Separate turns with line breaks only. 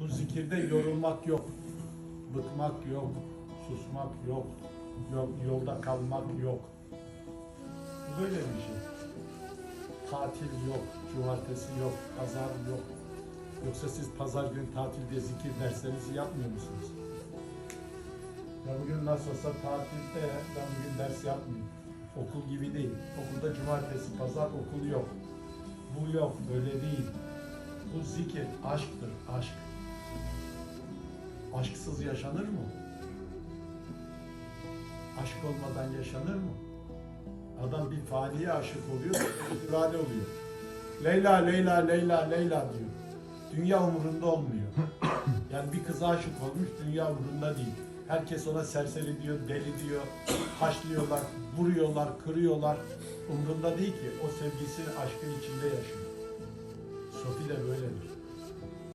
Bu zikirde yorulmak yok. Bıkmak yok. Susmak yok. Yol, yolda kalmak yok. Böyle bir şey. Tatil yok. Cumartesi yok. Pazar yok. Yoksa siz pazar günü tatilde zikir derslerinizi yapmıyor musunuz? Ya bugün nasıl olsa tatilde ben bugün ders yapmayayım. Okul gibi değil. Okulda cumartesi, pazar okul yok. Bu yok, böyle değil. Bu zikir, aşktır, aşk. Aşksız yaşanır mı? Aşk olmadan yaşanır mı? Adam bir faniye aşık oluyor, divane oluyor. Leyla, Leyla, Leyla, Leyla diyor. Dünya umurunda olmuyor. Yani bir kıza aşık olmuş, dünya umurunda değil. Herkes ona serseri diyor, deli diyor, haşlıyorlar, vuruyorlar, kırıyorlar. Umurunda değil ki. O sevgisini aşkın içinde yaşıyor.